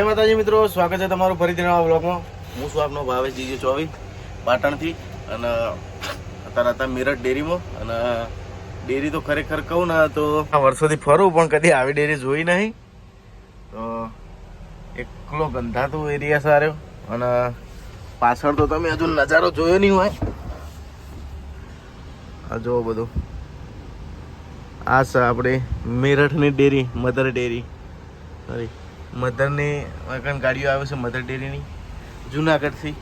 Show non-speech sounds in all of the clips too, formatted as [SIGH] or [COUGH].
જય માતાજી મિત્રો, સ્વાગત છે તમારું ફરીથી નવા બ્લોગમાં હું છું આપનો ભાવેશ જીજે ચોવી, પાટણથી, અને અત્યારે હતા મિરટ ડેરીમાં, અને ડેરી તો ખરેખર કહું ને, તો વર્ષોથી ફરું, પણ કદી આવી ડેરી જોઈ નહીં. તો એકલો ગંધાતો એરિયા સારો અને પાછળ તો તમે હજુ નજારો જોયો નહીં હોય. આ જુઓ બધું. આ છે આપણે મેરઠની ડેરી, મધર ડેરી. સોરી મધરની વગન ગાડીઓ આવે છે, મધર ડેરીની, જુનાગઢથી.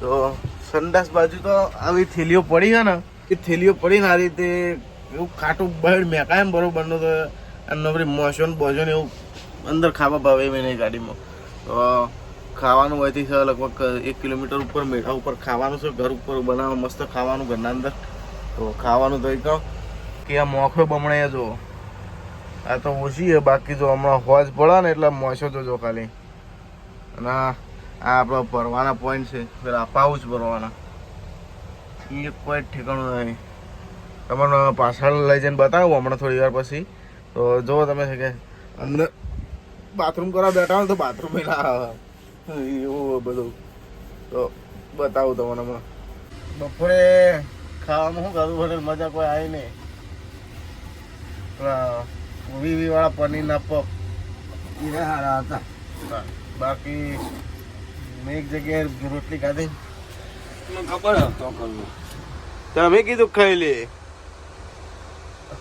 તો સંડાસ બાજુ તો આવી થેલીઓ પડી છે ને કે થેલીઓ પડીને આ રીતે એવું ખાટું બળ મેકાય બરોબરનું તો નવરી મોસો ને બોજો ને એવું અંદર ખાવા ભાવે એમ એની ગાડીમાં. તો ખાવાનું હોયથી છે લગભગ એક કિલોમીટર ઉપર મેઢા ઉપર ખાવાનું છે, ઘર ઉપર બનાવવા મસ્ત ખાવાનું ઘરના અંદર. તો ખાવાનું તો એક કે આ મોખરો બમણે જો આ તો ઓછી છે બાકી જો હમણાં હોજ પડે ને એટલે મોસો જોજો ખાલી. અને આ આપણો ભરવાના પોઈન્ટ છે. પેલા પાઉચ ભરવાના. એ કોઈ ઠેકાણું નહીં તમને પાછળ લઈ જઈને બતાવું હમણાં થોડી વાર પછી. તો જુઓ તમે છે કે, અંદર બાથરૂમ કરવા બેઠા હોય તો બાથરૂમ ના એવું બધું. તો બતાવું તમને હમણાં. બપોરે ખાવામાં શું કરવું મજા કોઈ આવી નહીં. પેલા વીવી વાળા પનીરના પપ એ સારા હતા. બાકી મેં એક જગ્યાએ રોટલી ખાધી. મને ખબર હતો કરવું તમે કીધું ખાઈ લે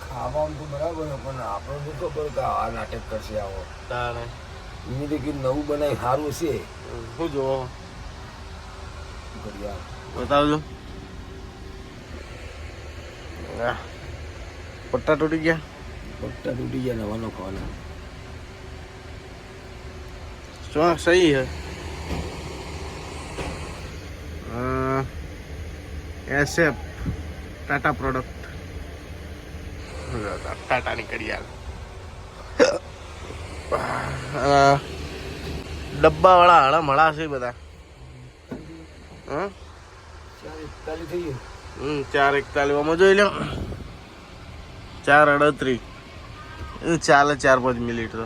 ખાવાનું તો બરાબર પણ આપણે શું ખબર કે આ નાટક કરશે આવો. તાણે. એની તો કીધું નવું બનાવી સારું છે. શું જોવો? ઘડિયાળ. બતાવજો. પટ્ટા તૂટી ગયા. પટ્ટા તૂટી ગયા નવાનો ખાવાના શું સહી है એસએફ ટાટા પ્રોડક્ટ. ટાટાની ઘડિયાળ. અ, ડબ્બાવાળા હળા મળા છે બધા. હં? ચાર એકતાલીસ થઈ ગયું. હમ ચાર એકતાલીસમાં જોઈ લો ચાર અડત્રીસ. ચાલે ચાર પાંચ મિનિટ તો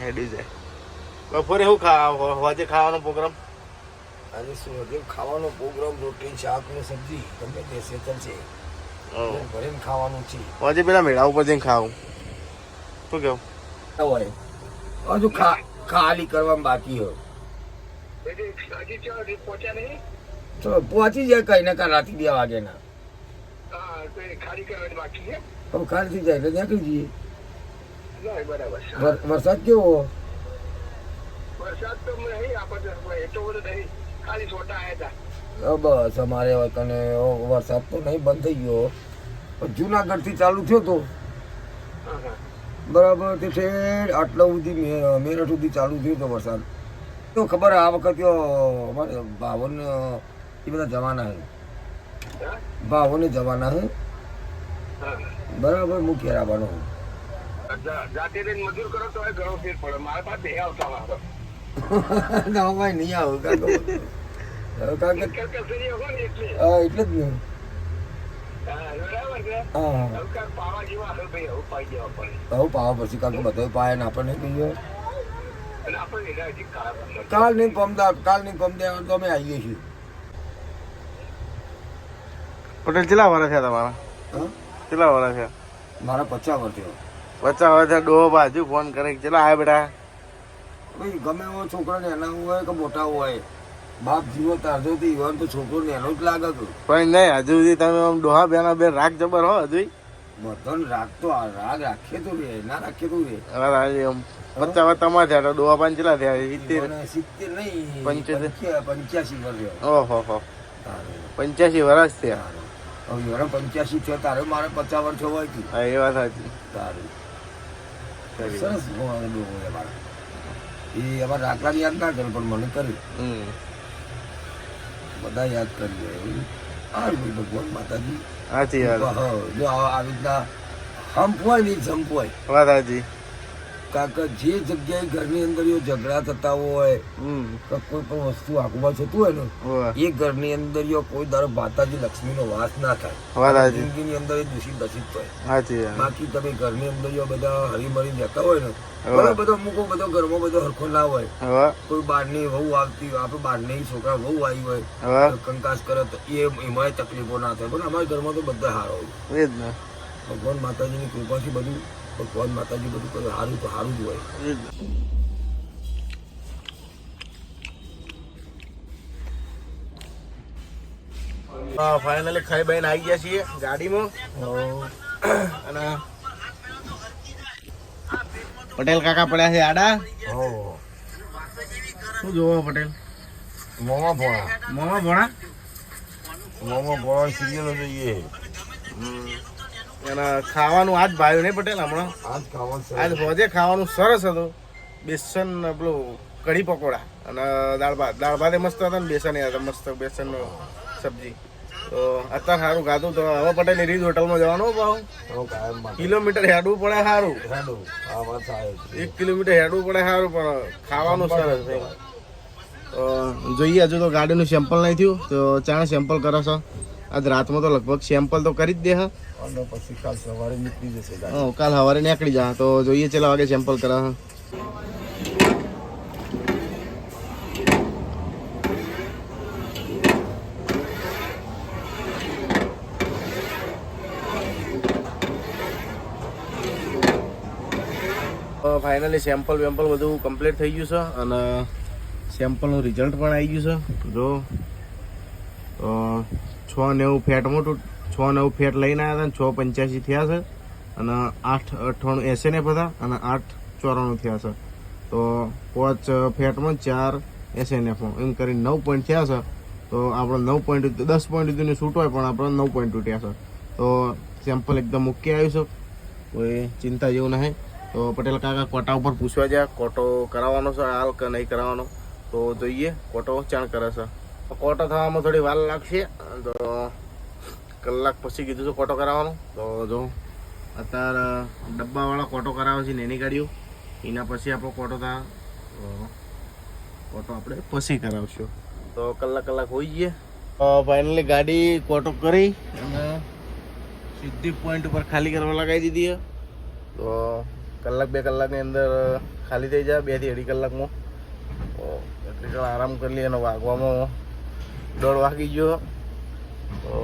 હેડી જાય. બપોરે શું ખાવા હોજે ખાવાનો પ્રોગ્રામ? આજે શું હતું ખાવાનો પ્રોગ્રામ રોટલી શાક ને સબ્જી ગમે તે સેતલ છે. ભરીને ખાવાનું છે. હોજે પેલા મેળા ઉપર જઈને ખાવું. શું કેવું હોય. હજુ ખા ખાલી કરવામાં બાકી હોય. તો પહોંચી જાય કઈ ના કઈ રાતે બે વાગે ના હવે ખાલી થઈ જાય એટલે નીકળી જઈએ. વર- વરસાદ કેવો? બસ અમારે હવે તને વરસાદ તો નહીં બંધ થઈ ગયો. પણ જુનાગઢથી ચાલુ થયો તો? બરાબર તે ઠેર આટલા સુધી મેરઠ સુધી ચાલુ થયો તો વરસાદ. તો ખબર આ વખત અમારે ભાવન એ બધા જવાના હે? ભાવને જવાના હે. બરાબર હું હું જાતે મજૂર કરો તો ઘણો ફેર પડે. મારા પાસે બે આવતા વાળો [LAUGHS] ના ભાઈ નહીં આવું કારણ કારણ કે એટલે. હા, એટલે જ ને. હા, છે? પાવા જેવા હવે ભાઈ હવે પાઈ જવા પડે. હવે પાવા પછી કારણ કે બધા પાય ને આપણને કહીએ. કાલ નહીં પમદા કાલ નહીં પમદા તો અમે આવીએ છીએ. પટેલ કેટલા વાળા થયા તમારા? હા? કેટલા વર્ષ છે? મારા પચાસ વર્ષ થયો પચાસ વર્ષ ડોહો બાજુ ફોન કરે કે કેટલા આવ્યા બેટા? ભાઈ ગમે એવો છોકરો નેના હોય કે મોટા હોય બાપ જીવો તારજો તો ઈવન તો છોકરો નેનો જ લાગે કે પણ નહીં હજુ સુધી તમે આમ ડોહા બેના બે રાગ જબર હો હજુ. બધો રાગ તો આ રાગ રાખીએ તો રે ના રાખીએ તો રે. પચાસ વર્ષ તમારે થયા તો ડોહા પાંચ કેટલા થયા? સિત્તેર? સિત્તેર નહીં પંચોતેર. પંચ્યાસી વર્ષ. ઓહો હો. પંચ્યાસી વર્ષ થયા. હવે પંચ્યાસી થયો તારે મારે પચાસ વર્ષ હોય કે. હા એ વાત સાચી. તારે. સરસ હોય અમારે. એ અમારે રાખલાને યાદ ના કરે પણ મને હમ. બધા યાદ કરી લે. આ ભગવાન માતાજી સાચી વાત. હા, જો આવી રીતના હંપ હોય ને જંપ હોય વાત સાચી. કાકા જે જગ્યાએ ઘરની અંદર ઝઘડા થતા હોય કે કોઈ પણ વસ્તુ આગુમાં થતું હોય ને. એ ઘરની અંદર કોઈ દર માતાજી લક્ષ્મીનો વાસ ના થાય. જિંદગીની અંદર એ દૂષિત દૂષિત હોય. બાકી તમે ઘરની અંદર બધા હરીમરી જતા હોય ને બરાબર બધો અમુક બધો ઘરમાં બધો હરખો ના હોય. કોઈ કોઈ બહારની વહુ આવતી હોય આપણે બહારની છોકરા વહુ આવી હોય કંકાસ કરે તો એ એમાંય તકલીફો ના થાય. પણ અમારા ઘરમાં તો બધા સારો હોય. ને. ભગવાન માતાજીની કૃપાથી બધું ભગવાન માતાજી બધું કરે સારું તો સારું જ હોય. હા ફાઇનલી ખાઈ બાઈને આવી ગયા છીએ ગાડીમાં. અને પટેલ કાકા પડ્યા છે આડા. શું જોવો પટેલ? મોમા ભોણા. મોમા ભોણા? મોમા ભોણા સિરિયલો જોઈએ. અને ખાવાનું આજ ભાવ્યું નહીં પટેલ હમણાં. આજ ખાવાનું આજ હોજે ખાવાનું સરસ હતું. બેસન પેલું કઢી પકોડા અને દાળ ભાત. દાળ ભાત એ મસ્ત હતા ને બેસન એ હતા મસ્ત બેસન સબ્જી. તો અત્યારે સારું ખાધું. તો હવે પટેલ રીત હોટલમાં જવાનું ભાવ કિલોમીટર હેડવું પડે સારું. એક કિલોમીટર હેડવું પડે સારું પણ ખાવાનું સરસ જોઈએ હજુ તો ગાડીનું સેમ્પલ નહીં થયું. તો ચાણ સેમ્પલ કરો છો આજ રાતમાં તો લગભગ સેમ્પલ તો કરી જ દે હા. અને પછી કાલ સવારે નીકળી જશે હા કાલ સવારે નીકળી જા તો જોઈએ ચેલા વાગે સેમ્પલ કરા હા. ફાઇનલી સેમ્પલ વેમ્પલ બધું કમ્પ્લીટ થઈ ગયું છે અને સેમ્પલનું રિઝલ્ટ પણ આવી ગયું છે. જો છ નેવું ફેટ, મોટું છ નવ ફેટ લઈને આવ્યા હતા છ પંચ્યાસી થયા છે અને આઠ અઠ્ઠાણું એસએનએફ બધા અને આઠ ચોરાણું થયા છે. તો પાંચ ફેટમાં ચાર એસએનએફમાં એમ કરીને નવ પોઈન્ટ થયા છે. તો આપણે નવ પોઈન્ટ દસ પોઈન્ટ સુધીની છૂટ હોય પણ આપણે નવ પોઈન્ટ તૂટ્યા છે. તો સેમ્પલ એકદમ મૂકી આવ્યું છે. કોઈ ચિંતા જેવું નહીં. તો પટેલ કાકા કોટા ઉપર પૂછવા જાય કોટો કરાવવાનો છે, હાલ કે નહીં કરાવવાનો? તો જોઈએ, કોટો ચાણ કરે છે. કોટો થવામાં થોડી વાર લાગશે. તો કલાક પછી કીધું છે કોટો કરાવવાનો. તો જો, અત્યારે ડબ્બાવાળા કોટો કરાવે છે ને એની ગાડીઓ. એના પછી આપણો કોટો થાય કોટો આપણે પછી કરાવશું. તો કલાક કલાક હોઈ જઈએ ફાઇનલી ગાડી કોટો કરી અને સીધી પોઈન્ટ ઉપર ખાલી કરવા લગાવી દીધી તો કલાક બે કલાકની અંદર ખાલી થઈ જાય, બેથી અઢી કલાકમાં. તો એટલી આરામ કરી લઈએ અને વાગવામાં દોઢ વાગી ગયો. તો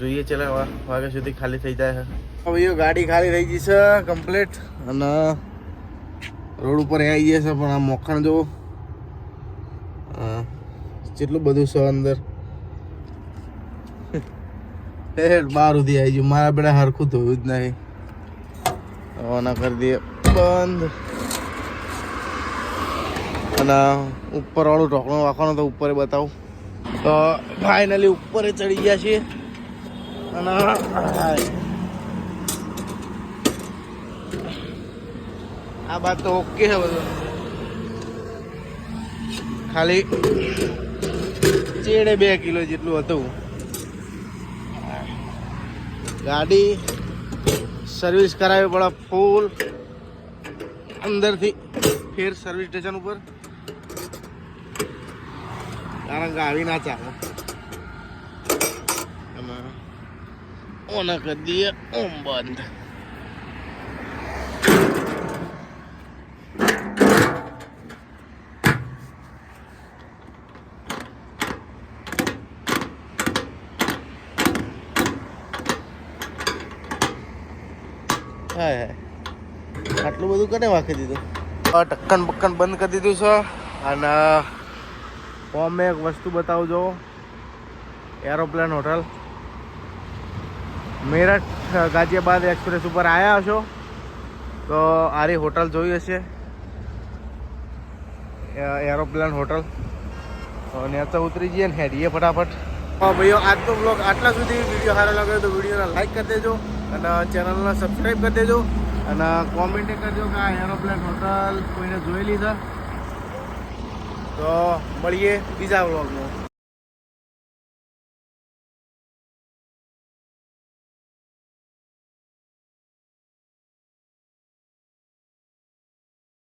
જોઈએ ચાલે વાગ્યા સુધી ખાલી થઈ જાય હવે ગાડી ખાલી થઈ ગઈ છે કમ્પ્લીટ અને રોડ ઉપર આવી ગયા છે, પણ આ મોખણ જો જેટલું બધું છે અંદર. બાર સુધી આવી ગયું. મારા બેડા હરખું ધોયું જ નહીં. રવાના કરી દઈએ. બંધ. અને ઉપર વાળું ઢોકણું તો ઉપર બતાવું. તો ફાઇનલી ઉપર ચડી ગયા છીએ. અને આ બાત તો ઓકે છે બધું. ખાલી ચેડે બે કિલો જેટલું હતું. ગાડી સર્વિસ કરાવી પડે ફૂલ અંદરથી ફેર સર્વિસ સ્ટેશન ઉપર. કારણ કે આવી ના ચાલે અને ઓને કરી દઈએ ઓમ બંધ હાય હાય આટલું બધું કને વાંખી દીધું આ ઢક્કન બક્કન બંધ કરી દીધું છે અને ફોર્મ એક વસ્તુ બતાવજો aeroplane hotel Meerut Ghaziabad express ઉપર આવ્યા હશો, તો આરી હોટલ જોઈ હશે. એરોપ્લેન હોટલ તો નેચે ઉતરી જઈએ ને હેડીએ ફટાફટ. ભાઈઓ, આજનો બ્લોગ આટલા સુધી. વીડિયો સારો લાગ્યો તો વિડીયોને લાઈક કરી દેજો અને ચેનલને સબસ્ક્રાઈબ કરી દેજો અને કોમેન્ટ કરજો કે આ એરોપ્લેન હોટલ કોઈને જોયેલી છે. તો મળીએ બીજા બ્લોગમાં